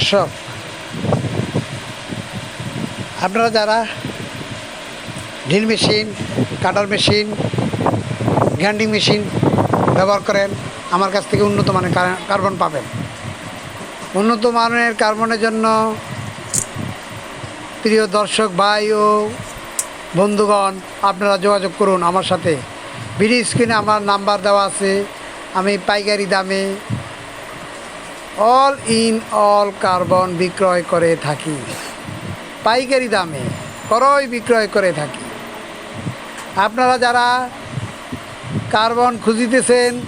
দর্শক আপনারা যারা drill machine, cutter machine, grinding machine ব্যবহার করেন, আমার কাছ থেকে উন্নত মানের কার্বন পাবেন। উন্নত মানের কার্বনের জন্য প্রিয় দর্শক, ভাই ও বন্ধুগণ, আপনারা যোগাযোগ করুন আমার সাথে। ভিডিও স্ক্রিনে আমার নাম্বার দেওয়া আছে। আমি পাইকারি দামে অল ইন অল কার্বন বিক্রয় করে থাকি। পাইকারি দামে ক্রয় বিক্রয় করে থাকি। আপনারা যারা কার্বন খুঁজিতেছেন,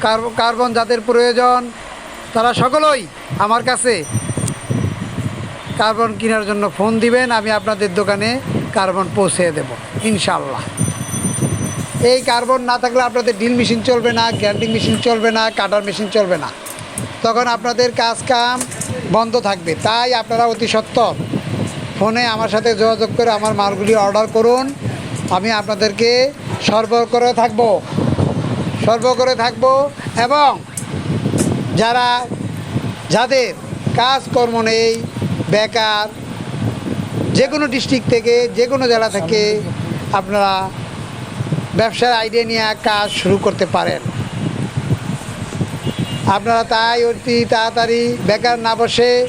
কার্ব- কার্বন যাদের প্রয়োজন, তারা সকলেই আমার কাছে কার্বন কেনার জন্য ফোন দিবেন, আমি আপনাদের দোকানে কার্বন পৌঁছে দেব ইনশাল্লাহ এই কার্বন না থাকলে আপনাদের ড্রিল মেশিন চলবে না, গ্যান্ডিং মেশিন চলবে না, কাটার মেশিন চলবে না। তখন আপনাদের কাজ কাম বন্ধ থাকবে। তাই আপনারা অতি সত্ত্বর ফোনে আমার সাথে যোগাযোগ করে আমার মালগুলি অর্ডার করুন। আমি আপনাদেরকে সরবরাহ করে থাকব। সরবরাহ করে থাকব এবং যারা, যাদের কাজকর্ম নেই, বেকার, যে কোনো ডিস্ট্রিক্ট থেকে, যে কোনো জেলা থেকে আপনারা ব্যবসার আইডিয়া নিয়ে কাজ শুরু করতে পারেন। আপনারা তাই অতি তাড়াতাড়ি বেকার না বসে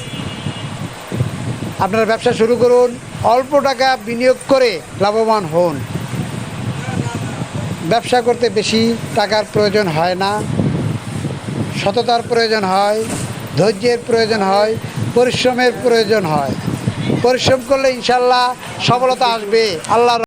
আপনারা ব্যবসা শুরু করুন, অল্প টাকা বিনিয়োগ করে লাভবান হন। ব্যবসা করতে বেশি টাকার প্রয়োজন হয় না। সততার প্রয়োজন হয়, ধৈর্যের প্রয়োজন হয়, পরিশ্রমের প্রয়োজন হয়। পরিশ্রম করলে ইনশাল্লাহ সফলতা আসবে। আল্লাহর